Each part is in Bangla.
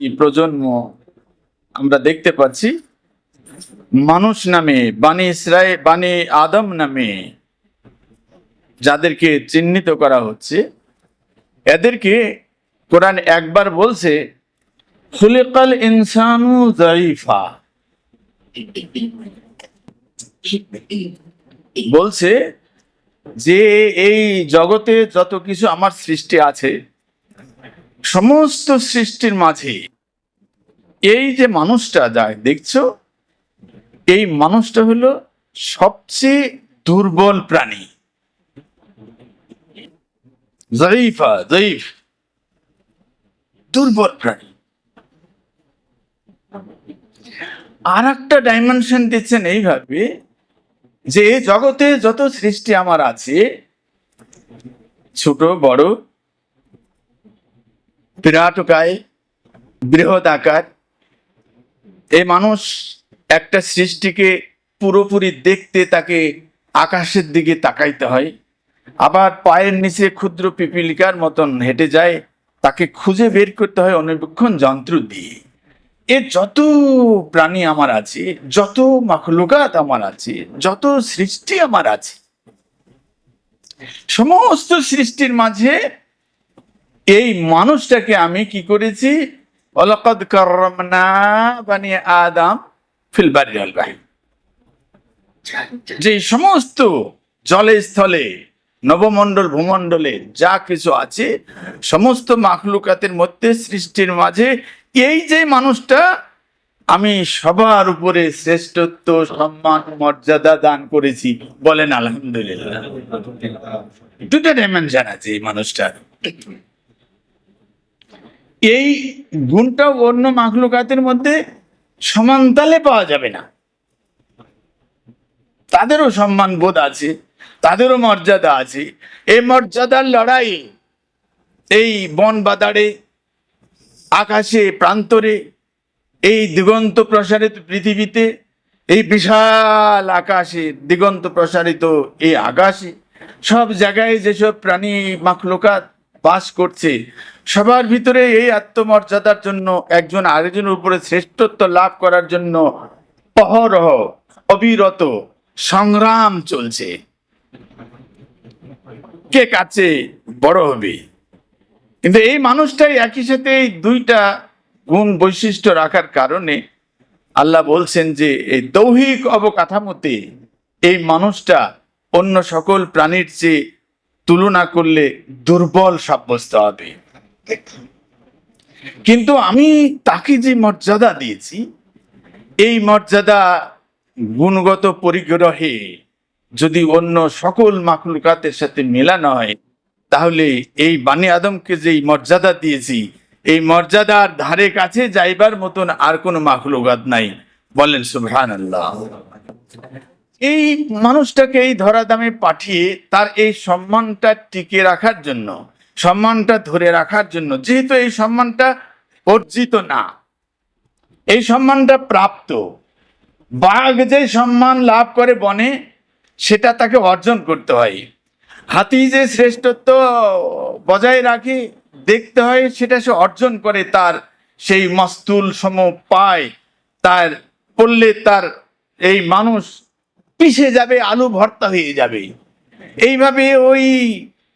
এই প্রজন্ম আমরা দেখতে পাচ্ছি, মানুষ নামে, বানি ইসরায়েল বানি আদম নামে যাদেরকে চিহ্নিত করা হচ্ছে, এদেরকে কোরআন একবার বলছে, খুলিকাল ইনসানু জাইফা বলছে যে এই জগতে যত কিছু আমার সৃষ্টি আছে সমস্ত সৃষ্টির মাঝে এই যে মানুষটা যায়, দেখছ? এই মানুষটা হলো সবচেয়ে দুর্বল প্রাণী। জয়ীফা, জয়ীফ। দুর্বল প্রাণী। আর একটা ডাইমেনশন দিচ্ছেন এইভাবে যে জগতে যত সৃষ্টি আমার আছে, ছোট, বড় বিরাটকায় বৃহৎ আকার। এই মানুষ একটা সৃষ্টিকে পুরোপুরি দেখতে তাকে আকাশের দিকে তাকাইতে হয়। আবার পায়ের নিচে ক্ষুদ্র পিপিলিকার মতন হেঁটে যায়, তাকে খুঁজে বের করতে হয় অনুবীক্ষণ যন্ত্র দিয়ে। এ যত প্রাণী আমার আছে, যত মাখলুকাত আমার আছে, যত সৃষ্টি আমার আছে, সমস্ত সৃষ্টির মাঝে এই মানুষটাকে আমি কি করেছি? আদাম যে সমস্ত জলে স্থলে নবমণ্ডল, ভূমণ্ডলে যা কিছু আছে, সমস্ত মাখলুকাতের মধ্যে, সৃষ্টির মাঝে, এই যে মানুষটা আমি সবার উপরে শ্রেষ্ঠত্ব, সম্মান, মর্যাদা দান করেছি। বলেন, আলহামদুলিল্লাহ। দুটো ডাইমেনশন আছে এই মানুষটার। এই গুণটা অন্য মাখলুকাতের মধ্যে সমানতালে পাওয়া যাবে না। তাদেরও সম্মান বোধ আছে, তাদেরও মর্যাদা আছে। এই মর্যাদার লড়াই, এই বন বাদারে, আকাশে, প্রান্তরে, এই দিগন্ত প্রসারিত পৃথিবীতে, এই বিশাল আকাশে দিগন্ত প্রসারিত এই আকাশে, সব জায়গায় যেসব প্রাণী মাখলুকাত বাস করছে। সবার ভিতরে এই আত্মমর্যাদার জন্য একজন আরেকজনের উপরে শ্রেষ্ঠত্ব লাভ করার জন্য অহরহ, অবিরত সংগ্রাম চলছে। কে কাছে বড় হবে? কিন্তু এই মানুষটাই একই সাথে এই দুইটা গুণ বৈশিষ্ট্য রাখার কারণে আল্লাহ বলছেন যে, এই দৌহিক অবকাঠামোতে এই মানুষটা অন্য সকল প্রাণীর চেয়ে তুলনা করলে দুর্বল সাব্যস্ত হবে। কিন্তু আমি তাকে যে মর্যাদা দিয়েছি, এই মর্যাদা গুণগত পরিগ্রহে যদি অন্য সকল মাখলুকাতের সাথে মেলানো হয়, তাহলে এই বানি আদমকে যে মর্যাদা দিয়েছি, এই মর্যাদার ধারে কাছে যাইবার মতন আর কোনো মাখলুকাত নাই। বলেন সুবহান আল্লাহ এই মানুষটাকে এই ধরাধামে পাঠিয়ে তার এই সম্মানটা টিকে রাখার জন্য, সম্মানটা ধরে রাখার জন্য, যেহেতু এই সম্মানটা অর্জিত না, এই সম্মানটা প্রাপ্ত। বাঘ যে সম্মান লাভ করে বনে, সেটা তাকে অর্জন করতে হয়। হাতি যে শ্রেষ্ঠত্ব বজায় রাখে, দেখতে হয় সেটা সে অর্জন করে তার সেই মস্তুল সম পায় তার পড়লে তার এই মানুষ পিষে যাবে, আলু ভর্তা হয়ে যাবে। এইভাবে ওই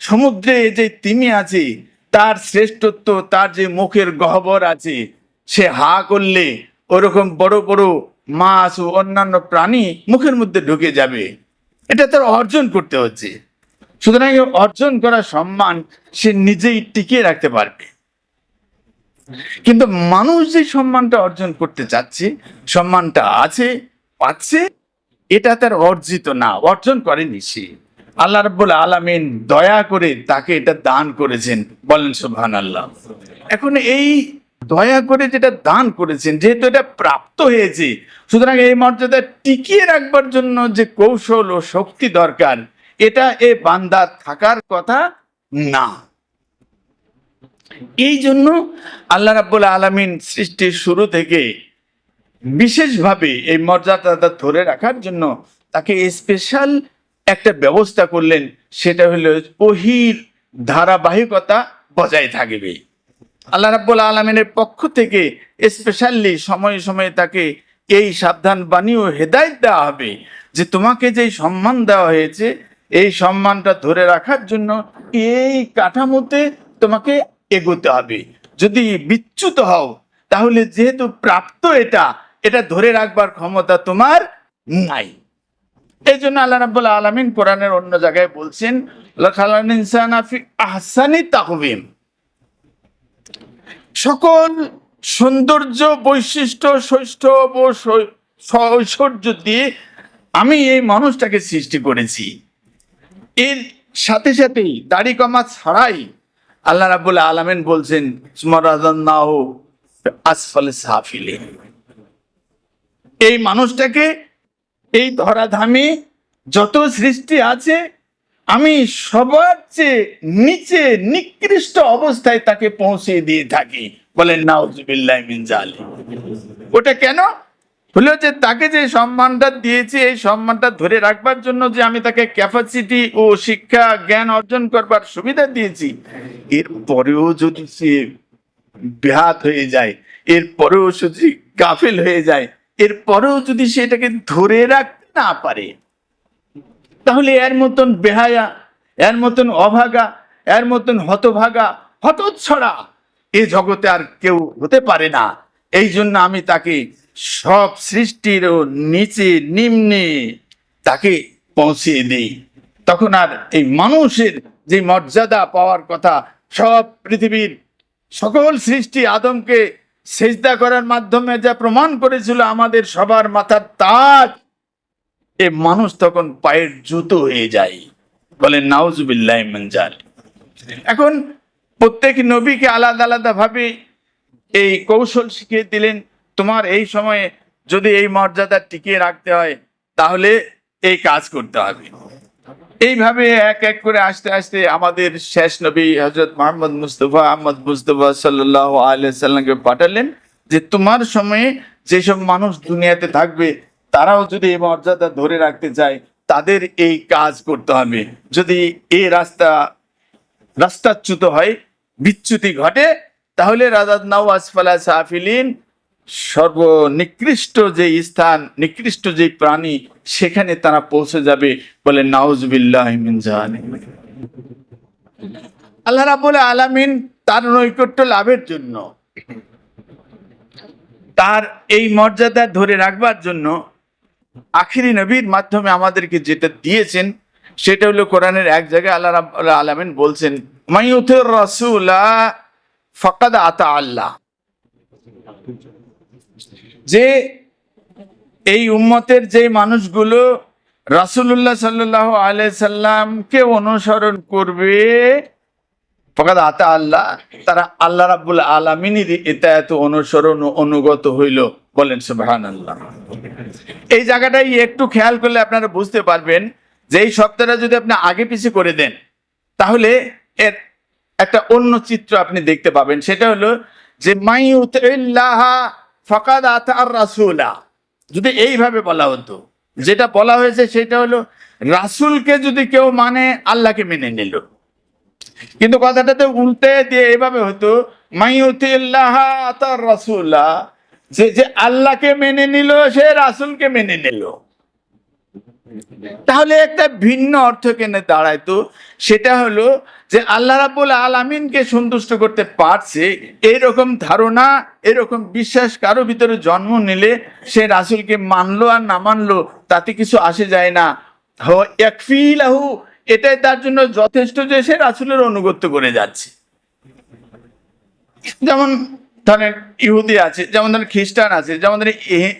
সমুদ্রে যে তিমি আছে, তার শ্রেষ্ঠত্ব, তার যে মুখের গহ্বর আছে, সে হা করলে ওরকম বড় বড় মাছ ও অন্যান্য প্রাণী মুখের মধ্যে ঢুকে যাবে। এটা তার অর্জন করতে হচ্ছে। সুতরাং অর্জন করা সম্মান সে নিজেই টিকিয়ে রাখতে পারবে। কিন্তু মানুষ যে সম্মানটা অর্জন করতে চাচ্ছে, সম্মানটা আছে, পাচ্ছে এটা তার অর্জিত না, অর্জন করেনি সে। আল্লাহ রাব্বুল আলামিন দয়া করে তাকে এটা দান করেছেন। বলেন সুবহান আল্লাহ এখন এই দয়া করে যেটা দান করেছেন, যেহেতু এটা প্রাপ্ত হয়েছে, সুতরাং এই মর্যাদা টিকিয়ে রাখবার জন্য যে কৌশল ও শক্তি দরকার, এটা এ বান্দা থাকার কথা না। এই জন্য আল্লাহ রাব্বুল আলামিন সৃষ্টির শুরু থেকে বিশেষভাবে এই মর্যাদাটা ধরে রাখার জন্য তাকে স্পেশাল একটা ব্যবস্থা করলেন, সেটা হলো ওহির ধারাবাহিকতা বজায় থাকবে। আল্লাহ রাব্বুল আলমিনের পক্ষ থেকে স্পেশালি সময়ে সময়ে তাকে এই সাবধান বাণী ও হেদায়ত দেওয়া হবে যে তোমাকে যেই সম্মান দেওয়া হয়েছে, এই সম্মানটা ধরে রাখার জন্য এই কাঠামোতে তোমাকে এগোতে হবে। যদি বিচ্যুত হও, তাহলে যেহেতু প্রাপ্ত এটা এটা ধরে রাখবার ক্ষমতা তোমার নাই। এই জন্য আল্লাহ রাব্বুল আলমিন কোরআনের অন্য জায়গায় বলছেন আহসানি তাকওয়িম। সকল সৌন্দর্য, বৈশিষ্ট্য শৈষ্ঠব ও ঐশ্বর্য দিয়ে আমি এই মানুষটাকে সৃষ্টি করেছি। এর সাথে সাথেই দাড়ি কমা ছাড়াই আল্লাহ রাবুল আলমেন বলছেন আসফালে সাফিলে এই মানুষটাকে এই ধরাধামে যত সৃষ্টি আছে, আমি সবার চেয়ে নিচে নিকৃষ্ট অবস্থায় তাকে পৌঁছে দিয়ে থাকি। বলেন নাউজুবিল্লাহ ওটা কেন? হলো যে তাকে যে সম্মানটা দিয়েছি, এই সম্মানটা ধরে রাখবার জন্য যে আমি তাকে ক্যাপাসিটি ও শিক্ষা, জ্ঞান অর্জন করবার সুবিধা দিয়েছি, এর পরেও যদি সে ব্যাহাত হয়ে যায়, এর পরেও যদি গাফিল হয়ে যায় এর পরেও যদি সেটাকে ধরে রাখতে না পারে, তাহলে এর মতন বেহায়া, এর মতন অভাগা, এর মতন হতভাগা, হতচ্ছড়া এ জগতে আর কেউ হতে পারে না। এই জন্য আমি তাকে সব সৃষ্টির নিচে নিম্নে তাকে পৌঁছিয়ে দিই। তখন আর এই মানুষের যে মর্যাদা পাওয়ার কথা সব পৃথিবীর সকল সৃষ্টি আদমকে সেজদা করার মাধ্যমে যা প্রমাণ করেছিল আমাদের সবার মাথার তাজ, এ মানুষ তখন পায়ের জুতো হয়ে যায়। বলেন নাউজুবিল্লাহ এখন প্রত্যেক নবীকে আলাদা আলাদা ভাবে এই কৌশল শিখিয়ে দিলেন, তোমার এই সময়ে যদি এই মর্যাদা টিকিয়ে রাখতে হয়, তাহলে এই কাজ করতে হবে। এইভাবে এক এক করে আস্তে আস্তে আমাদের শেষ নবী হজরত মোহাম্মদ মুস্তফা আহমদ মুস্তফা সাল্লাহ আলিয়াল্লামকে পাঠালেন যে তোমার সময়ে যেসব মানুষ দুনিয়াতে থাকবে, তারাও যদি এই মর্যাদা ধরে রাখতে চায়, তাদের এই কাজ করতে হবে। যদি এই রাস্তা রাস্তাচ্যুত হয়, বিচ্যুতি ঘটে, তাহলে রাজাদ নাও আসফালা সাফিলিন সর্বনিকৃষ্ট যে স্থান, নিকৃষ্ট যে প্রাণী, সেখানে তারা পৌঁছে যাবে বলে নাউজবিল্লাহ। আল্লাহ রাবুল আলামিন তার নৈকট্য লাভের জন্য, তার এই মর্যাদা ধরে রাখবার জন্য আখিরি নবীর মাধ্যমে আমাদেরকে যেটা দিয়েছেন, সেটা হলো কোরআনের এক জায়গায় আল্লাহ রাব্বুল আলামিন বলছেন মাইউথির রাসূলা ফাকাদ আতা আল্লাহ যে এই উম্মতের যে মানুষগুলো রাসূলুল্লাহ সাল্লাল্লাহু আলাইহি সাল্লামকে অনুসরণ করবে আতা আল্লাহ, তারা আল্লাহ রাব্বুল আলামিনের এটা এত অনুসরণ অনুগত হইল। বলেন সুবাহান আল্লাহ এই জায়গাটাই একটু খেয়াল করলে আপনারা বুঝতে পারবেন যে এই শব্দটা যদি আপনি আগে পিছে করে দেন, তাহলে এর একটা অন্য চিত্র আপনি দেখতে পাবেন। সেটা হলো যে মাই উতিল্লাহা ফাকাদ আতার রাসুলা। যদি এইভাবে বলা হতো, যেটা বলা হয়েছে সেটা হলো, রাসুলকে যদি কেউ মানে আল্লাহকে মেনে নিল। কিন্তু কথাটাতে উল্টে দিয়ে এভাবে হতো মাইউতিল্লাহ রাসুল্লাহ রাসূলা যে যে আল্লাহকে মেনে নিল, সে রাসুলকে মেনে নিল। তাহলে একটা ভিন্ন অর্থ কেনে দাঁড়াইতো সেটা হলো যে আল্লাহ রাবুল আলামিনকে সন্তুষ্ট করতে পারছে, এরকম ধারণা, এরকম বিশ্বাস কারও ভিতরে জন্ম নিলে সে রাসুলকে মানলো আর না মানলো, তাতে কিছু আসে যায় না। একফিলাহু এটাই তার জন্য যথেষ্ট যে সে রাসুলের অনুগত্য করে যাচ্ছে। যেমন ধরেন ইহুদি আছে, যেমন ধরেন খ্রিস্টান আছে, যেমন ধরেন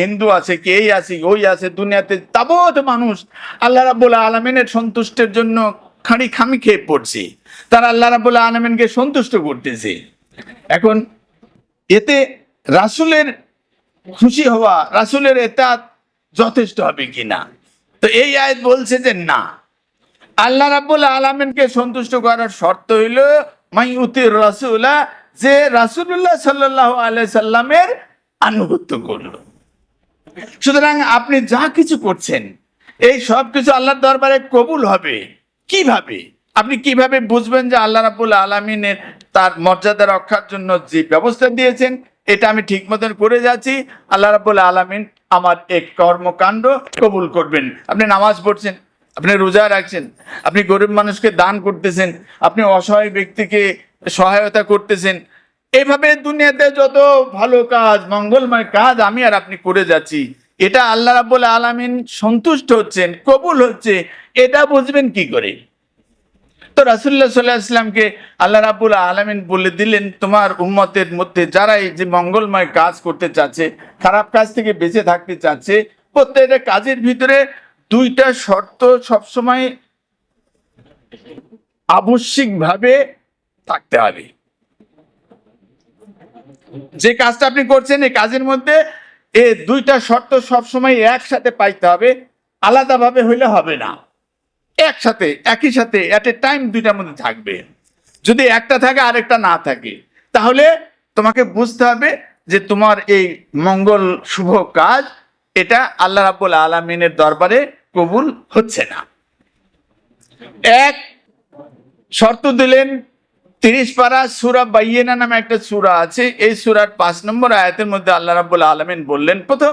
হিন্দু আছে কে এই আছে, ওই আছে, দুনিয়াতে তাবৎ মানুষ। আল্লাহ রাবুল আলমিনের সন্তুষ্টের জন্য খাঁড়ি খামি খেয়ে পড়ছে। তারা আল্লাহ রাবুল আলমিনকে সন্তুষ্ট করতেছে। এখন এতে রাসূলের খুশি হওয়া, রাসূলের এটা যথেষ্ট হবে কিনা? তো এই আয়াত বলছে যে না। আল্লাহ রাব্বুল আলমিনকে সন্তুষ্ট করার শর্ত হইল মাই উতির যে রাসূলুল্লাহ সাল্লাহ আলাই সাল্লামের আনুগত্য করল। সুতরাং আপনি যা কিছু করছেন, এই সব কিছু আল্লাহর দরবারে কবুল হবে। কীভাবে? আপনি কীভাবে বুঝবেন যে আল্লাহ রাব্বুল আলমিনের তার মর্যাদা রক্ষার জন্য যে ব্যবস্থা দিয়েছেন, এটা আমি ঠিক মতন করে যাচ্ছি। আল্লাহ রাবুল আলমিন আমার এক কর্মকাণ্ড কবুল করবেন। আপনি নামাজ পড়ছেন, আপনি রোজা রাখছেন, আপনি গরিব মানুষকে দান করতেছেন, আপনি অসহায় ব্যক্তিকে সহায়তা করতেছেন। এভাবে দুনিয়াতে যত ভালো কাজ, মঙ্গলময় কাজ আমি আর আপনি করে যাচ্ছি, এটা আল্লাহ রাবুল আলমিন সন্তুষ্ট হচ্ছেন, কবুল হচ্ছে, এটা বুঝবেন কি করে? তো রাসুল্লাহ সাল্লাহ ইসলামকে আল্লাহ রাবুল আলমিন বলে দিলেন, তোমার উম্মতের মধ্যে যারা এই যে মঙ্গলময় কাজ করতে চাচ্ছে, খারাপ কাজ থেকে বেঁচে থাকতে চাচ্ছে, প্রত্যেকটা কাজের ভিতরে দুইটা শর্ত সবসময় আবশ্যিকভাবে থাকতে হবে। যে কাজটা আপনি করছেন, এই কাজের মধ্যে এ দুইটা শর্ত সবসময় একসাথে পাইতে হবে, আলাদাভাবে হইলে হবে না। একসাথে, একই সাথে অ্যাট এ টাইম দুইটার মধ্যে থাকবে। যদি একটা থাকে, আরেকটা না থাকে, তাহলে তোমাকে বুঝতে হবে যে তোমার এই মঙ্গল, শুভ কাজ, এটা আল্লাহ রাবুল আলমিনের দরবারে কবুল হচ্ছে না। এক, শর্ত দিলেন তিরিশ পারা সুরা বাইয়েনা নামে একটা সুরা আছে। এই সুরার পাঁচ নম্বর আয়াতের মধ্যে আল্লাহ রাবুল আলমিন বললেন, প্রথম